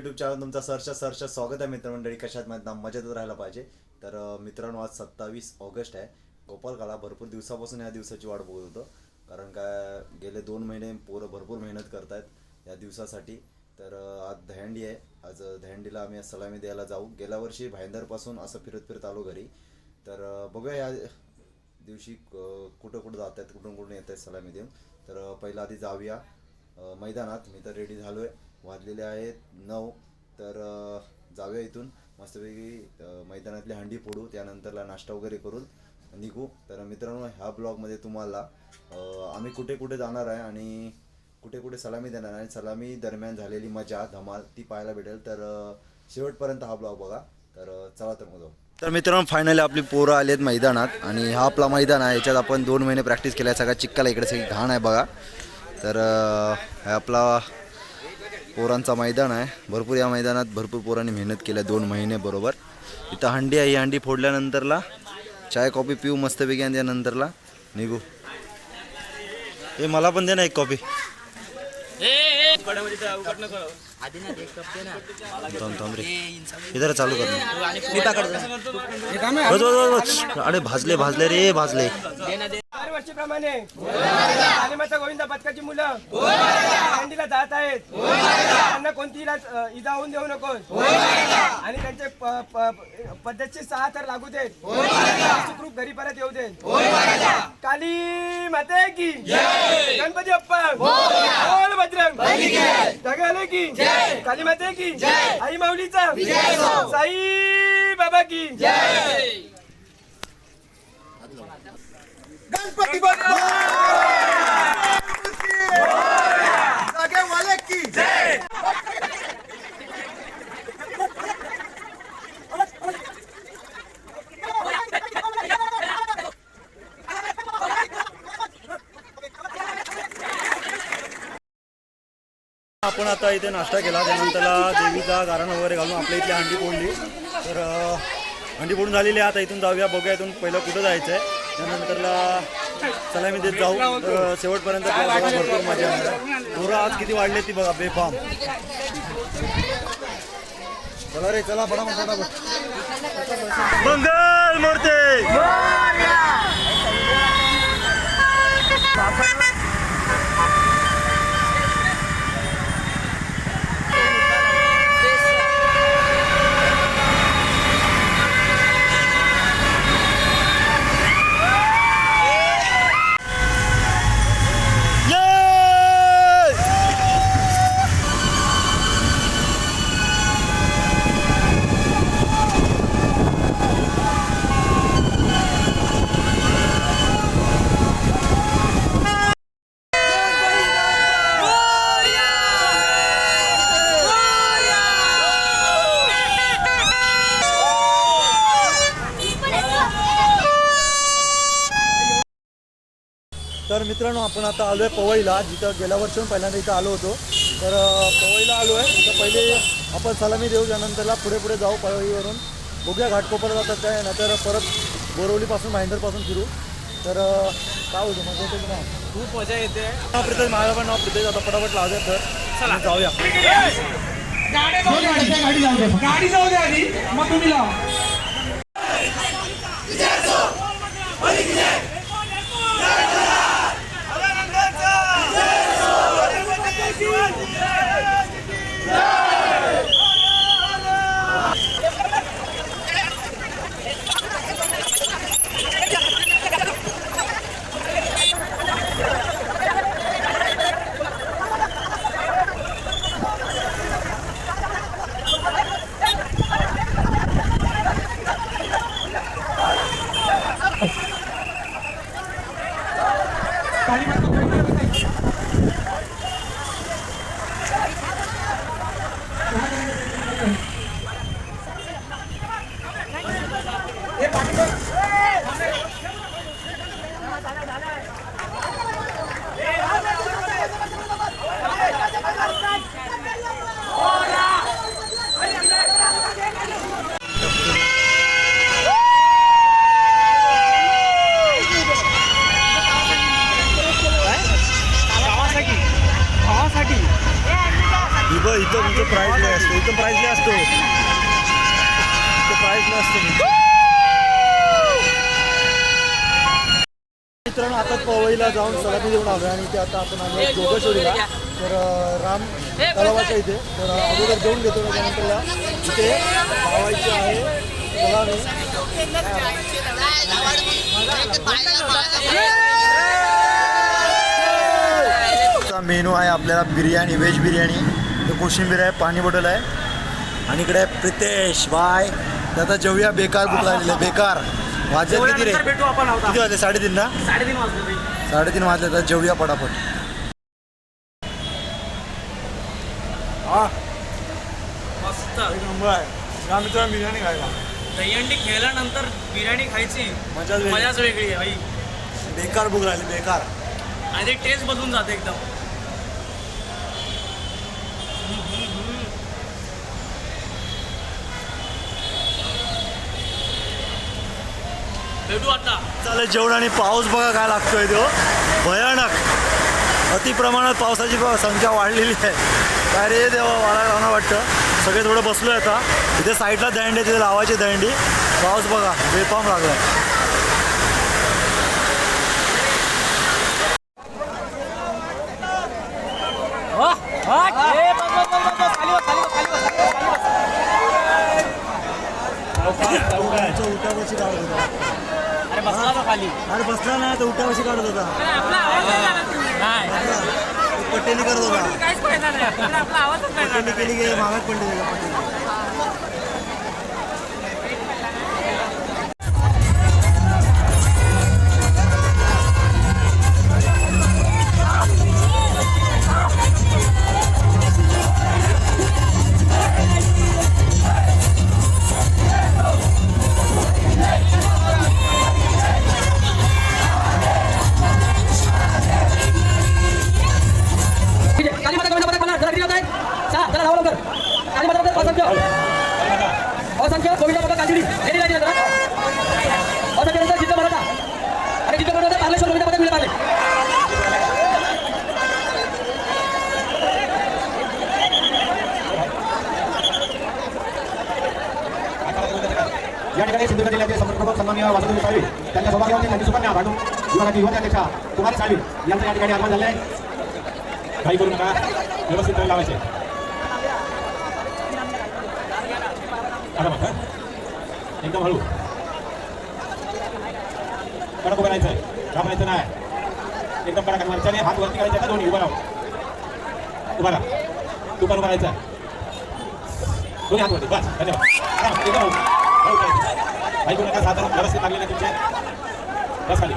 YouTube channel तुमचा सरच्या सरच्या स्वागत आहे मित्रमंडळी. कशात माहिती मजेत राहायला पाहिजे? तर मित्रांनो आज सत्तावीस ऑगस्ट आहे. गोपालकाला भरपूर दिवसापासून या दिवसाची वाट बघत होतो. कारण काय गेले दोन महिने पोरं भरपूर मेहनत करतायत या दिवसासाठी. तर आज दहंडी आहे. आज दहंडीला आम्ही आज सलामी द्यायला जाऊ. गेल्या वर्षी भाईंदरपासून असं फिरत फिरत आलो घरी. तर बघूया या दिवशी कुठं कुठं जात आहेत कुठून कुठून येत आहेत सलामी देऊन. तर पहिला आधी जाऊया मैदानात. मी तर रेडी झालो आहे वाजलेले आहेत नऊ. तर जाऊया इथून. मस्तपैकी मैदानातली हंडी फोडू त्यानंतरला नाश्ता वगैरे करून निघू. तर मित्रांनो ह्या ब्लॉगमध्ये तुम्हाला आम्ही कुठे कुठे जाणार आहे आणि कुठे कुठे सलामी देणार आहे. आणि सलामी दरम्यान झालेली मजा धमाल ती पाहायला भेटेल. तर शेवटपर्यंत हा ब्लॉग बघा. तर चला तर मग जाऊ. तर मित्रांनो फायनली आपली पोरं आली आहेत मैदानात आणि हा आपला मैदान आहे. याच्यात आपण दोन महिने प्रॅक्टिस केल्या. सगळा चिक्काला इकडे सगळी घाण आहे बघा. तर आपला पोरांचा मैदान आहे. भरपूर या मैदानात भरपूर पोरांनी मेहनत केल्या दोन महिने बरोबर. इथं हंडी आहे ही हंडी फोडल्यानंतरला चाय कॉफी पिऊ मस्तपैकी आणि त्यानंतरला निघू. हे मला पण दे ना एक कॉफी. इधर चालू कर. अरे भाजले भाजले रे भाजले. दरवर्षीप्रमाणे तालिमाचा गोविंदा पथकाची मुलं दांडीला जात आहेत. त्यांना कोणतीही इजा होऊन देऊ नकोस. आणि त्यांचे पद्धतशीर सहा तर लागू देत. सुखरूप घरी परत येऊ देत. काली माते की गणपती अप्पा बोल बजरंग. ढगाले की काली माते की आई माऊलीचा. साई बाबा की गणपती बाप्पा जागेवाले की. आपण आता इथे नाश्ता केला त्यानंतरला देवीचा गारण वगैरे घालून आपल्या इथली हंडी फोडली. तर हंडी फोडून झालेली आहे आता इथून जाऊया बघूया इथून पहिलं कुठं जायचं आहे त्यानंतरला चला मी देत जाऊ. शेवटपर्यंत भरपूर मजा पोरं आज किती वाढले ती बघा बेफाम. चला रे चला बडा मोठा मंगल मूर्ती! तर मित्रांनो आपण आता आलो आहे पवईला जिथं गेल्या वर्षी पहिल्यांदा इथं आलो होतो. तर पवईला आलो आहे इथं पहिले आपण सलामी देऊ त्यानंतरला पुढे पुढे जाऊ पवईवरून. बघूया घाटकोपर जातात काय नाहीतर परत बोरवलीपासून भाईंदरपासून फिरू. तर काय होतं मग येते की नाही खूप मजा येते. नाव प्रितेश माझं पण नाव प्रितेश आता पटापट लावूया तर. आणि जाऊया. गाडी जाऊ दे आधी. मग तुम्ही लावा. मित्रांनो आता पवईला जाऊन सलामी देऊन आलो आणि ते आता आपण आलो जोगेश्वरीला. तर राम तलावाच्या इथे. तर अगोदर जेवून घेतो त्यानंतर इथे लावायची आहे. सलामी मेनू आहे आपल्याला बिर्याणी व्हेज बिर्याणी. तर कोशिंबीर आहे पाणी बॉटल आहे. आणि इकडे आहे प्रितेश. बाय. आता जेवूया. बेकार भूक बेकार. वाजले किती रे? भेटू आपण किती वाजले? साडेतीन ना? साडेतीन वाजले साडेतीन वाजले तर जेवूया पटापट. हा. मस्त. एक नंबर आहे. या मित्रांनो बिर्याणी खायला. दहीहंडी खेळल्यानंतर बिर्याणी खायची. मजाच वेगळी. मजाच वेगळी आहे भाई बेकार भूक लागली बेकार. आणि टेस्ट बदलून जाते एकदम. भेटू आता. चालेल जेवण आणि पाऊस बघा काय लागतोय तो. भयानक. अति प्रमाणात पावसाची संख्या वाढलेली आहे. काय रे देवा वाढायला वाटतं. सगळे थोडं बसलोय आता. इथे साईडला दंडी आहे तिथे लावायची दंडी पाऊस बघा बेफॉर्म लागला आहे काढत होता अरे बसला तो खाली अरे बसला ना तर उठावशी काढत होता. पटेली करत होता. पटेली केली की मागात पडली. पटेली त्यांच्या सौभाग्यवती नंदी सुकन्या भांडून विभागाची युवती अध्यक्षा कुमारी साळवी यांचं या ठिकाणी आगमन झालं आहे काही करू नका. व्यवस्थित तरी लावायचे. एकदम हळू. कडक उभं राहायचं. घाबरायचं नाही. एकदम कडक मारच्याने हात वरती करायचे का दोन्ही? उभा राहा उभा राहा तू पण उभा राहायचं. दोन्ही हात वरती. बस. धन्यवाद. एकदम हळू. हळू नका. साधारण व्यवस्थित लागले नाही तुमचे. बस खाली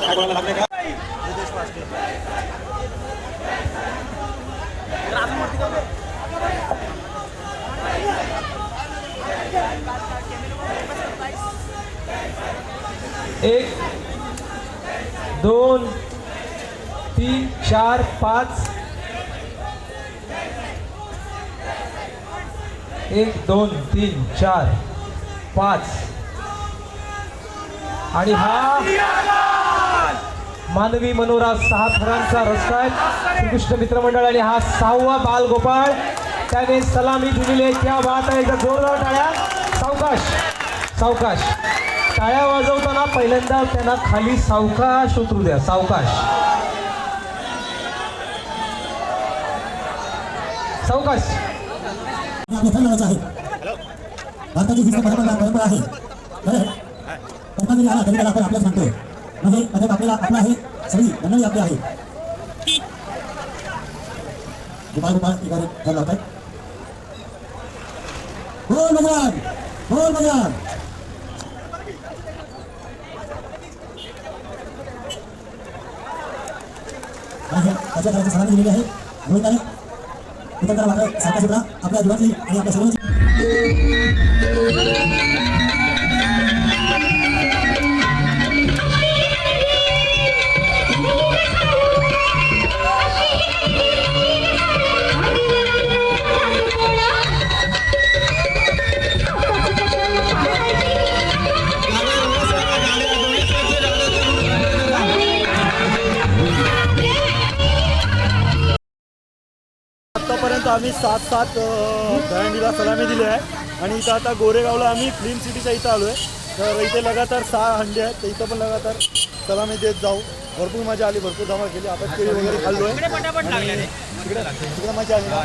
काय कोणाला लागले का? एक दोन तीन चार पाच. एक दोन तीन चार पाच. आणि हा मानवी मनोरा सहा थरांचा रस्ता आहे. श्रीकृष्ण मित्रमंडळ आणि हा सहावा बाल गोपाळ त्याने सलामी दिलेली आहे. त्या बात आहे एकदा जोरदार टाळ्या. सावकाश सावकाश. टाळ्या वाजवताना पहिल्यांदा त्यांना खाली सावकाश उतरू द्या. सावकाश. सावकाश. आहे. भारताची परंपरा आहे. खरं आला तरी त्याला आपण आपलं सांगतो म्हणजे पदक आपल्याला आपलं आहे सगळी मंडळी आपली आहे. गोपाळ गोपाळ एखादे ठरला होता बोल मजान बोल मजान आणि हे त्याच्या त्याची सलामी दिलेली आहे. रोहिताने इतर त्याला मात्र सारखा सुद्धा आपल्या जीवाची आणि आपल्या सर्वांची आम्ही सात सात अ, दहीहंडीला सलामी दिली आहे. आणि इथं आता गोरेगावला आम्ही फिल्म सिटीच्या इथं आलो आहे तर इथे लगातार सहा हंडे आहेत. तर इथं पण लगातार सलामी देत जाऊ. भरपूर मजा आली. भरपूर धमाल केली. आता केळी वगैरे खाल्लो आहे इकडे मजा आली. ना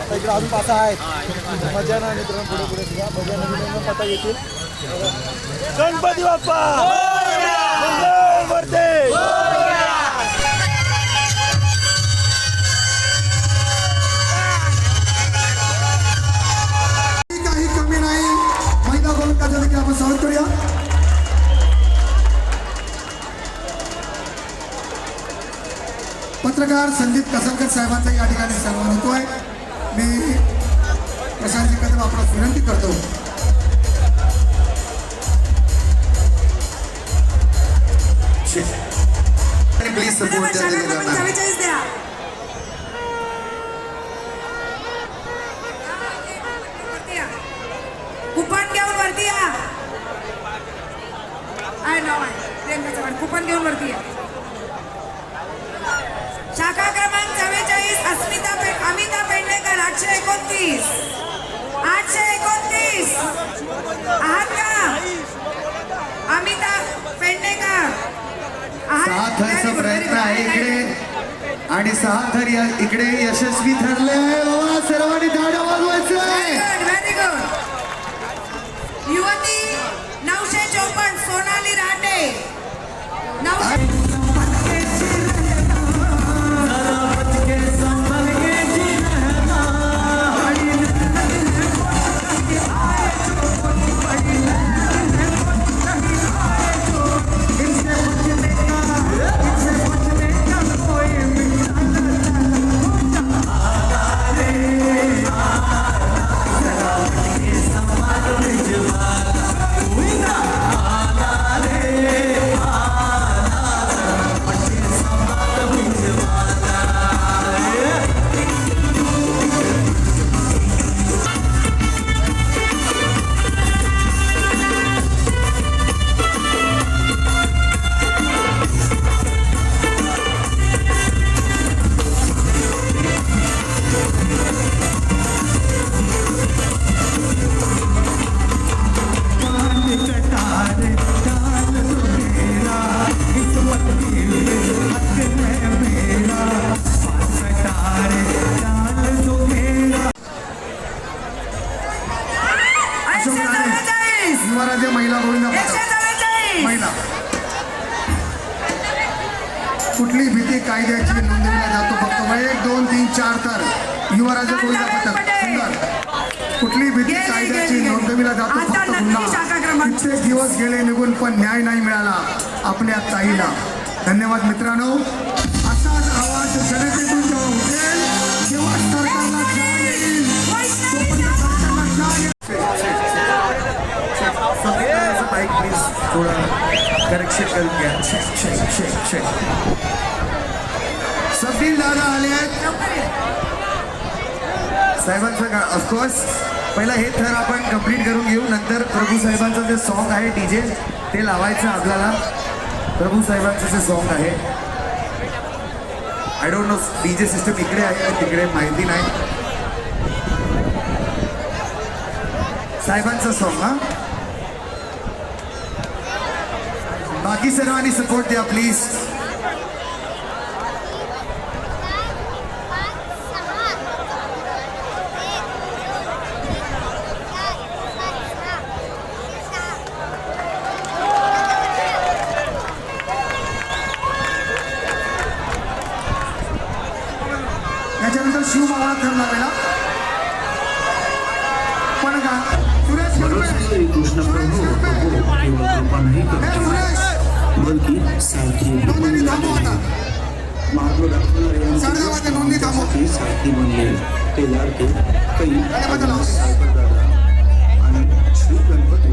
आता इकडे अजून पाच आहेत. मजा ना मित्रांनो पुढे पुढे सुद्धा मजा नवीन पता येतील. गणपती बाप्पा! देखील आपण स्वागत करूया पत्रकार संदीप कसरकर साहेबांचा या ठिकाणी सन्मान होतोय. मी प्रशांत कदम आपणास विनंती करतो प्लीज सपोर्ट द्या कुपन घेऊन वरती या आहे नाव आहे प्रियंका कुपन घेऊन वरती या. शाखा क्रमांक चव्वेचाळीस अस्मिता पे अमिता पेंडेकर आठशे एकोणतीस. आठशे एकोणतीस. आहात का? अमिता पेंडेकर. आहात? प्रयत्न. आहे इकडे. आणि सहा थर या इकडे यशस्वी ठरले. सर्वांनी झाडं वाजवायचं व्हेरी गुड व्हेरी गुड युवती नऊशे चौपन्न सोनाली राटे नऊशे कुठली भीती कायद्याची नोंदविला जातो फक्त एक दोन तीन चार तर युवराजे गोविंद पथक सुंदर कुठली भीती कायद्याची. नोंदविला जातो फक्त क्रमांक. कित्येक दिवस गेले निघून पण न्याय नाही मिळाला आपल्या ताईला धन्यवाद मित्रांनो असाच आवाज जनतेतून जेव्हा उठेल तेव्हा सरकारला जाग येईल सरकारला जाग येईल बाईक प्लीज थोडं करेक्शन करून घ्या शेक दादा आले आहेत. साहेबांचं का ऑफकोर्स पहिला हे थर आपण कंप्लीट करून घेऊ. नंतर प्रभू साहेबांचं जे सॉन्ग आहे डीजे ते लावायचं आपल्याला. प्रभू साहेबांचं जे सॉन्ग आहे. I don't know DJ system इकडे आहे का तिकडे माहिती नाही. साहेबांचं सॉन्ग हा? बाकी सर्वांनी सपोर्ट द्या प्लीज नोंदणी साथी आमच्यासाठी बनले. ते लाडके काही आणि श्री गणपत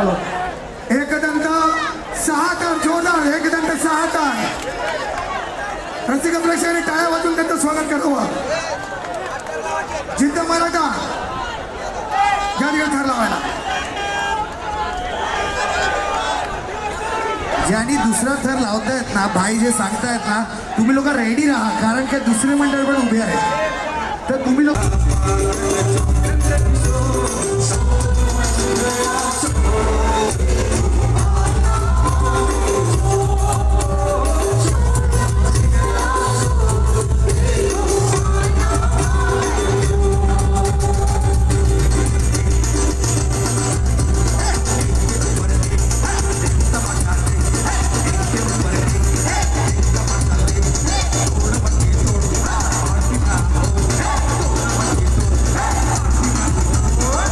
हॅलो एक दंत सहा तर जोरदार एक दंत सहा तार रसिक प्रेक्षकांनी टाळ्या वाजून त्यांचं स्वागत करावं. जिद्द मराठा. या ठिकाणी ठरला व्हायला ज्यांनी दुसरा थर लावतायत ना भाई जे सांगतायत ना तुम्ही लोक रेडी राहा कारण की दुसरे मंडळ पण उभे आहेत तर तुम्ही लोक